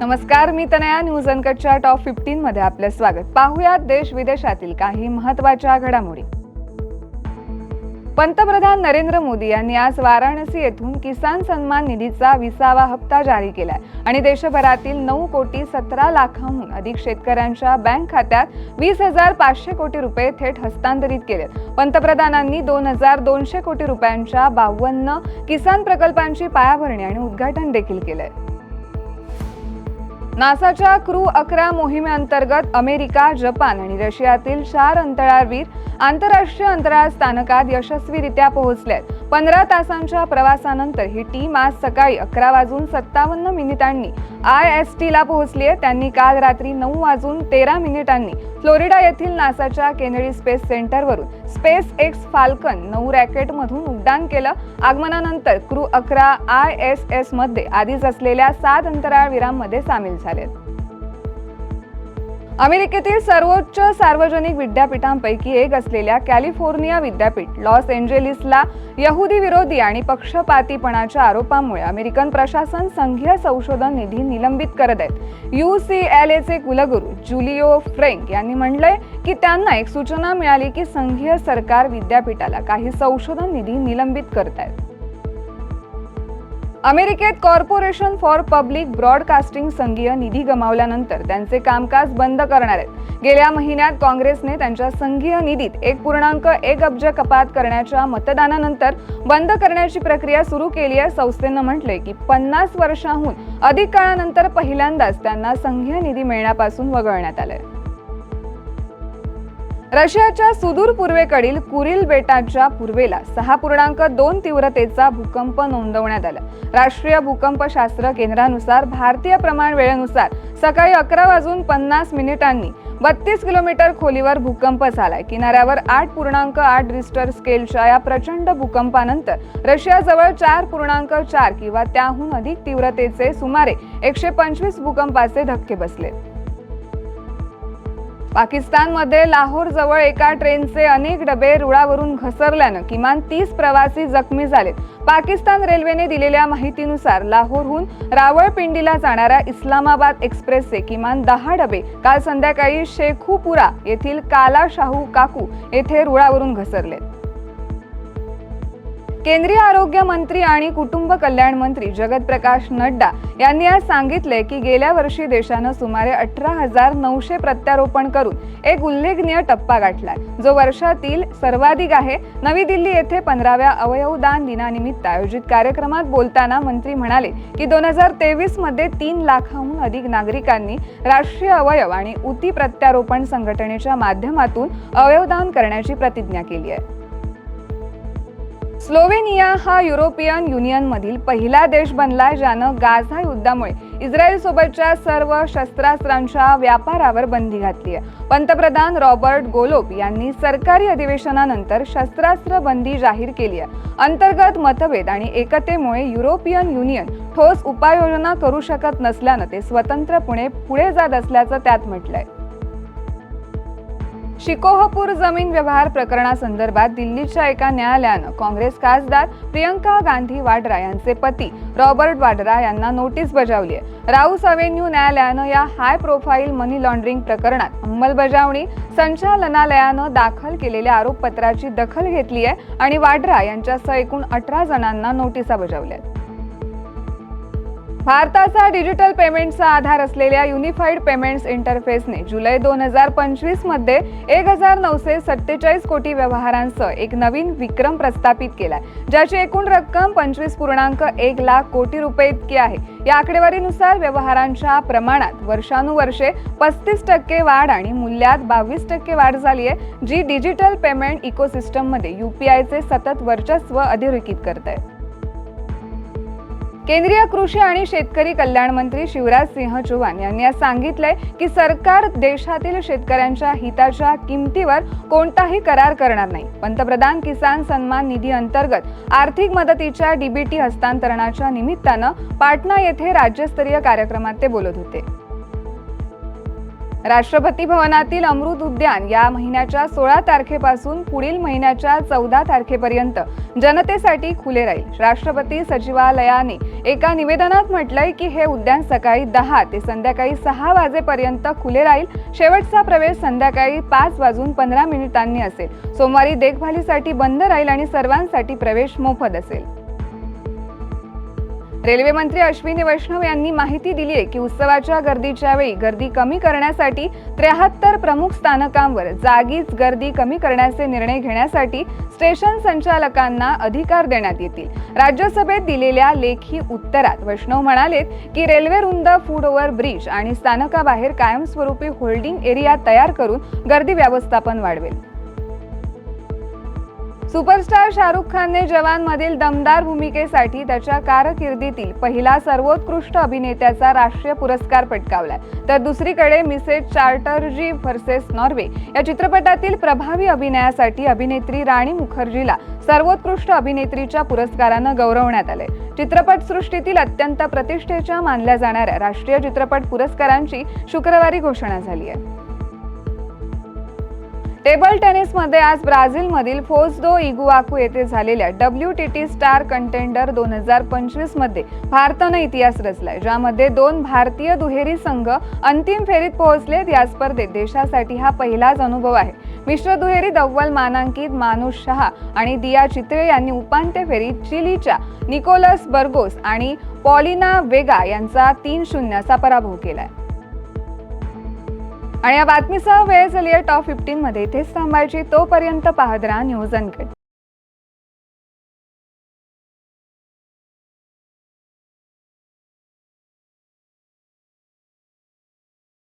नमस्कार मी Tanaya. News अनकटच्या top fifteen मध्ये आपले स्वागत. पाहुयात देश विदेशातील काही महत्त्वाच्या घडामोडी. पंतप्रधान नरेंद्र मोदी यांनी आज वाराणसी येथून किसान सन्मान निधीचा विसावा हप्ता जारी केलाय आणि देशभरातील नऊ कोटी सतरा लाखांहून अधिक शेतकऱ्यांच्या बँक खात्यात वीस हजार पाचशे कोटी रुपये थेट हस्तांतरित केलेत. पंतप्रधानांनी दोन हजार दोनशे कोटी रुपयांच्या बावन्न किसान प्रकल्पांची पायाभरणी आणि उद्घाटन देखील केलंय. नासाच्या क्रू अकरा मोहिमेअंतर्गत अमेरिका जपान आणि रशियातील चार अंतराळवीर आंतरराष्ट्रीय अंतराळ स्थानकात यशस्वीरित्या पोहोचलेत. पंधरा तासांच्या प्रवासानंतर ही टीम आज सकाळी अकरा वाजून सत्तावन्न मिनिटांनी आय एस टीला पोहोचली आहे. त्यांनी काल रात्री नऊ वाजून तेरा मिनिटांनी फ्लोरिडा येथील नासाच्या केनेडी स्पेस सेंटरवरून स्पेस एक्स फाल्कन नऊ रॅकेटमधून उड्डाण केलं. आगमनानंतर क्रू अकरा आय एस एसमध्ये आधीच असलेल्या सात अंतराळवीरांमध्ये सामील झालेत. अमेरिकेतील सर्वोच्च सार्वजनिक विद्यापीठांपैकी एक असलेल्या कॅलिफोर्निया विद्यापीठ लॉस एंजेलिसला यहुदी विरोधी आणि पक्षपातीपणाच्या आरोपामुळे अमेरिकन प्रशासन संघीय संशोधन निधी निलंबित करत आहेत यू सी एल एचे कुलगुरू जुलिओ फ्रेंक यांनी म्हणलंय की त्यांना एक सूचना मिळाली की संघीय सरकार विद्यापीठाला काही संशोधन निधी निलंबित करत आहेत. अमेरिकेत कॉर्पोरेशन फॉर पब्लिक ब्रॉडकास्टिंग संघीय निधी गमावल्यानंतर त्यांचे कामकाज बंद करणार आहेत. गेल्या महिन्यात काँग्रेसने त्यांच्या संघीय निधीत एक पूर्णांक एक अब्ज कपात करण्याच्या मतदानानंतर बंद करण्याची प्रक्रिया सुरू केली आहे. संस्थेनं म्हटले की पन्नास वर्षांहून अधिक काळानंतर पहिल्यांदाच त्यांना संघीय निधी मिळण्यापासून वगळण्यात आलं रशियाच्या सुदूर पूर्वेकडील कुरिल बेटाच्या पूर्वेला सहा पूर्णांक दोन तीव्रतेचा भूकंप नोंदवण्यात आला. राष्ट्रीय भूकंपशास्त्र केंद्रानुसार भारतीय प्रमाण वेळेनुसार सकाळी अकरा वाजून पन्नास मिनिटांनी बत्तीस किलोमीटर खोलीवर भूकंप झालाय. किनाऱ्यावर आठ पूर्णांक आठ रिस्टर स्केलच्या या प्रचंड भूकंपानंतर रशियाजवळ चार पूर्णांक चार किंवा त्याहून अधिक तीव्रतेचे सुमारे एकशे पंचवीस भूकंपाचे धक्के बसले. पाकिस्तानमध्ये लाहोरजवळ एका ट्रेनचे अनेक डबे रुळावरून घसरल्यानं किमान तीस प्रवासी जखमी झालेत. पाकिस्तान रेल्वेने दिलेल्या माहितीनुसार लाहोरहून रावळपिंडीला जाणाऱ्या इस्लामाबाद एक्सप्रेसचे किमान दहा डबे काल संध्याकाळी शेखूपुरा येथील काला शाहू काकू येथे रुळावरून घसरलेत. केंद्रीय आरोग्य मंत्री आणि कुटुंब कल्याण मंत्री जगत प्रकाश नड्डा यांनी आज सांगितले की गेल्या वर्षी देशानं सुमारे अठरा हजार नऊशे प्रत्यारोपण करून एक उल्लेखनीय टप्पा गाठलाय. जो वर्षातील सर्वाधिक आहे. नवी दिल्ली येथे पंधराव्या अवयवदान दिनानिमित्त आयोजित कार्यक्रमात बोलताना मंत्री म्हणाले की दोन हजार तेवीसमध्ये तीन लाखाहून अधिक नागरिकांनी राष्ट्रीय अवयव आणि उती प्रत्यारोपण संघटनेच्या माध्यमातून अवयवदान करण्याची प्रतिज्ञा केली आहे. स्लोवेनिया हा युरोपियन युनियनमधील पहिला देश बनला ज्यानं गाझा युद्धामुळे इस्रायलसोबतच्या सर्व शस्त्रास्त्रांच्या व्यापारावर बंदी घातली आहे. पंतप्रधान रॉबर्ट गोलोब यांनी सरकारी अधिवेशनानंतर शस्त्रास्त्र बंदी जाहीर केली आहे. अंतर्गत मतभेद आणि एकतेमुळे युरोपियन युनियन ठोस उपाययोजना करू शकत नसल्यानं ते स्वतंत्रपणे पुढे जात असल्याचं त्यात म्हटलंय. शिकोहपूर जमीन व्यवहार प्रकरणासंदर्भात दिल्लीच्या एका न्यायालयानं काँग्रेस खासदार प्रियंका गांधी वाड्रा यांचे पती रॉबर्ट वाड्रा यांना नोटीस बजावली आहे. राऊस अव्हेन्यू न्यायालयानं या हाय प्रोफाईल मनी लॉन्ड्रिंग प्रकरणात अंमलबजावणी संचालनालयानं दाखल केलेल्या आरोपपत्राची दखल घेतली आहे आणि वाड्रा यांच्यासह एकूण अठरा जणांना नोटिसा बजावल्या आहेत. भारताचा डिजिटल पेमेंटचा आधार असलेल्या युनिफाईड पेमेंट्स इंटरफेसने जुलै दोन हजार पंचवीसमध्ये एक हजार नऊशे सत्तेचाळीस कोटी व्यवहारांसह एक नवीन विक्रम प्रस्थापित केला ज्याची एकूण रक्कम पंचवीस पूर्णांक एक लाख कोटी रुपये इतकी आहे. या आकडेवारीनुसार व्यवहारांच्या प्रमाणात वर्षानुवर्षे पस्तीस टक्के वाढ आणि मूल्यात बावीस टक्के वाढ झाली आहे जी डिजिटल पेमेंट इकोसिस्टममध्ये यू पी आयचे सतत वर्चस्व अधोरेखित करत आहे केंद्रीय कृषी आणि शेतकरी कल्याण मंत्री शिवराज सिंह चौहान यांनी आज सांगितलंय की सरकार देशातील शेतकऱ्यांच्या हिताच्या किमतीवर कोणताही करार करणार नाही. पंतप्रधान किसान सन्मान निधी अंतर्गत आर्थिक मदतीच्या डीबीटी हस्तांतरणाच्या निमित्तानं पाटणा येथे राज्यस्तरीय कार्यक्रमात ते बोलत होते. राष्ट्रपती भवनातील अमृत उद्यान या महिन्याच्या सोळा तारखेपासून पुढील महिन्याच्या चौदा तारखेपर्यंत जनतेसाठी खुले राहील. राष्ट्रपती सचिवालयाने एका निवेदनात म्हटलंय की हे उद्यान सकाळी दहा ते संध्याकाळी सहा वाजेपर्यंत खुले राहील. शेवटचा प्रवेश संध्याकाळी पाच वाजून पंधरा मिनिटांनी असेल. सोमवारी देखभालीसाठी बंद राहील आणि सर्वांसाठी प्रवेश मोफत असेल. रेल्वे मंत्री अश्विनी वैष्णव यांनी माहिती दिली आहे की उत्सवाच्या गर्दीच्या वेळी गर्दी कमी करण्यासाठी त्र्याहत्तर प्रमुख स्थानकांवर जागीच गर्दी कमी करण्याचे निर्णय घेण्यासाठी स्टेशन संचालकांना अधिकार देण्यात येतील. राज्यसभेत दिलेल्या लेखी उत्तरात वैष्णव म्हणालेत की रेल्वे रुंद फूड ओव्हर ब्रिज आणि स्थानकाबाहेर कायमस्वरूपी होल्डिंग एरिया तयार करून गर्दी व्यवस्थापन वाढवेल. सुपरस्टार शाहरुख खानने जवानमधील दमदार भूमिकेसाठी त्याच्या कारकिर्दीतील पहिला सर्वोत्कृष्ट अभिनेत्याचा राष्ट्रीय पुरस्कार पटकावलाय. तर दुसरीकडे मिसेस चार्टर्जी व्हर्सेस नॉर्वे या चित्रपटातील प्रभावी अभिनयासाठी अभिनेत्री राणी मुखर्जीला सर्वोत्कृष्ट अभिनेत्रीच्या पुरस्कारानं गौरवण्यात आले चित्रपटसृष्टीतील अत्यंत प्रतिष्ठेच्या मानल्या जाणाऱ्या राष्ट्रीय चित्रपट पुरस्कारांची शुक्रवारी घोषणा झाली आहे. टेबल टेनिसमध्ये आज ब्राझीलमधील फोजदो इगुआकू येथे झालेल्या W T T star contender दोन हजार पंचवीसमध्ये भारतानं इतिहास रचलाय ज्यामध्ये दोन भारतीय दुहेरी संघ अंतिम फेरीत पोहोचलेत या स्पर्धेत देशासाठी हा पहिलाच अनुभव आहे. मिश्र दुहेरीत अव्वल मानांकित मानुष शहा आणि दिया चित्रे यांनी उपांत्य फेरीत चिलीच्या निकोलस बर्गोस आणि पॉलिना वेगा यांचा तीन शून्याचा पराभव केलाय. आणि या बातमीसह वेळ झाली आहे टॉप फिफ्टीन मध्ये इथेच थांबायची तोपर्यंत पाहत राहा न्यूज अनकट